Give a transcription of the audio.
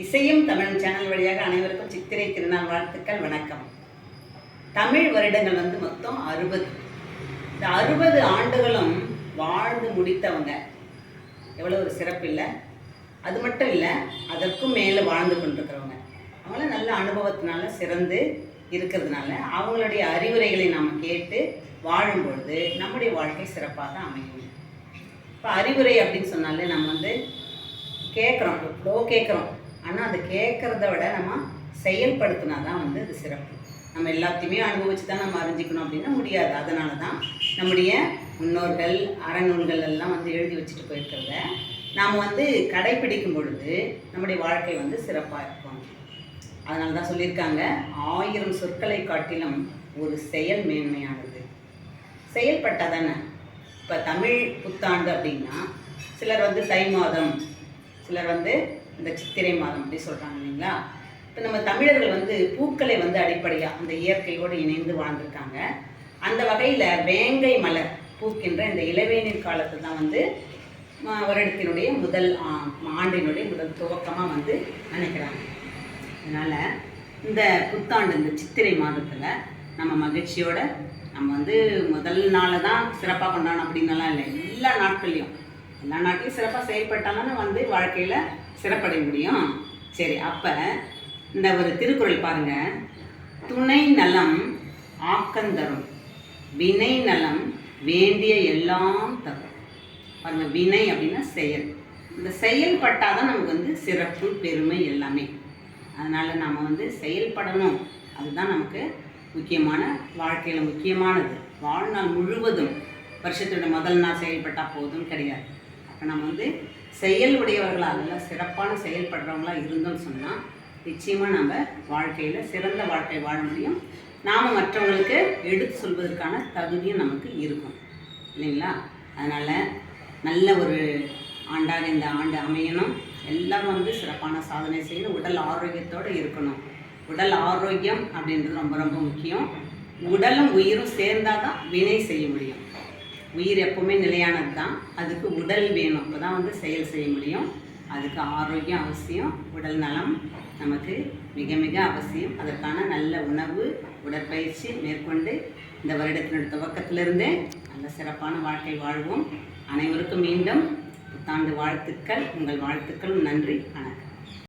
இசையும் தமிழ் சேனல் வழியாக அனைவருக்கும் சித்திரை திருநாள் வாழ்த்துக்கள் வணக்கம். தமிழ் வருடங்கள் வந்து மொத்தம் அறுபது. இந்த அறுபது ஆண்டுகளும் வாழ்ந்து முடித்தவங்க. எவ்வளோ ஒரு சிறப்பு இல்லை. அது மட்டும் இல்லை அதற்கும் மேலே வாழ்ந்து கொண்டிருக்கிறவங்க. அவங்கள நல்ல அனுபவத்தினால சிறந்து இருக்கிறதுனால அவங்களுடைய அறிவுரைகளை நாம் கேட்டு வாழும்பொழுது நம்முடைய வாழ்க்கை சிறப்பாக அமையும். இப்போ அறிவுரை அப்படின்னு சொன்னாலே நம்ம வந்து கேட்குறோம் எவ்வளோ கேட்குறோம். ஆனால் அதை கேட்குறத விட நம்ம செயல்படுத்தினா தான் வந்து அது சிறப்பு. நம்ம எல்லாத்தையுமே அனுபவிச்சு தான் நம்ம அறிஞ்சிக்கணும் அப்படின்னா முடியாது. அதனால தான் நம்முடைய முன்னோர்கள் அறநூல்கள் எல்லாம் வந்து எழுதி வச்சுட்டு போயிருக்கிறத நாம் வந்து கடைப்பிடிக்கும் பொழுது நம்முடைய வாழ்க்கை வந்து சிறப்பாக இருக்கும். அதனால தான் சொல்லியிருக்காங்க ஆயிரம் சொற்களை காட்டிலும் ஒரு செயல் மேன்மையானது. செயல்பட்டால் தானே? இப்போ தமிழ் புத்தாண்டு அப்படின்னா சிலர் வந்து தை மாதம் சிலர் வந்து இந்த சித்திரை மாதம் அப்படி சொல்கிறாங்க இல்லைங்களா? இப்போ நம்ம தமிழர்கள் வந்து பூக்களை வந்து அடிப்படையாக அந்த இயற்கையோடு இணைந்து வாழ்ந்திருக்காங்க. அந்த வகையில் வேங்கை மலர் பூக்கின்ற இந்த இளவேநீர் காலத்தில் தான் வந்து வருடத்தினுடைய முதல் ஆ- ஆண்டினுடைய முதல் துவக்கமாக வந்து நினைக்கிறாங்க. அதனால் இந்த புத்தாண்டு இந்த சித்திரை மாதத்தில் நம்ம மகிழ்ச்சியோட நம்ம வந்து முதல் நாளை தான் சிறப்பாக கொண்டாடணும் அப்படின்னலாம் இல்லை. எல்லா நாட்கள்லையும் எல்லா நாட்களையும் சிறப்பாக செயல்பட்டாலும் வந்து வாழ்க்கையில் சிறப்படைய முடியும். சரி அப்போ இந்த ஒரு திருக்குறள் பாருங்கள் துணை நலம் ஆக்கந்தரும் வினை நலம் வேண்டிய எல்லாம் தரும். பாருங்க வினை அப்படின்னா செயல். இந்த செயல்பட்டால் தான் நமக்கு வந்து சிறப்பு பெருமை எல்லாமே. அதனால் நம்ம வந்து செயல்படணும். அதுதான் நமக்கு முக்கியமான வாழ்க்கையில் முக்கியமானது. வாழ்நாள் முழுவதும் வருஷத்தோட முதல் நாள் செயல்பட்டால் போதும் கிடையாது. இப்போ நம்ம வந்து செயல் உடையவர்களாக நல்ல சிறப்பான செயல்படுறவங்களாக இருந்தோம்னு சொன்னால் நிச்சயமாக நம்ம வாழ்க்கையில் சிறந்த வாழ்க்கை வாழ முடியும். நாம் மற்றவங்களுக்கு எடுத்து சொல்வதற்கான தகுதியும் நமக்கு இருக்கும். இல்லைங்களா? அதனால் நல்ல ஒரு ஆண்டாக இந்த ஆண்டு அமையணும். எல்லாம் வந்து சிறப்பான சாதனை செய்து உடல் ஆரோக்கியத்தோடு இருக்கணும். உடல் ஆரோக்கியம் அப்படின்றது ரொம்ப ரொம்ப முக்கியம். உடலும் உயிரும் சேர்ந்தால் தான் வினை செய்ய முடியும். உயிர் எப்பவுமே நிலையானது தான் அதுக்கு உடல் வேணும். அப்போ தான் வந்து செயல் செய்ய முடியும். அதுக்கு ஆரோக்கியம் அவசியம். உடல் நலம் நமக்கு மிக மிக அவசியம். அதற்கான நல்ல உணவு உடற்பயிற்சி மேற்கொண்டு இந்த வருடத்தினுடைய துவக்கத்திலிருந்தே நல்ல சிறப்பான வாழ்க்கை வாழ்வோம். அனைவருக்கும் மீண்டும் புத்தாண்டு வாழ்த்துக்கள். உங்கள் வாழ்த்துக்களும் நன்றி. வணக்கம்.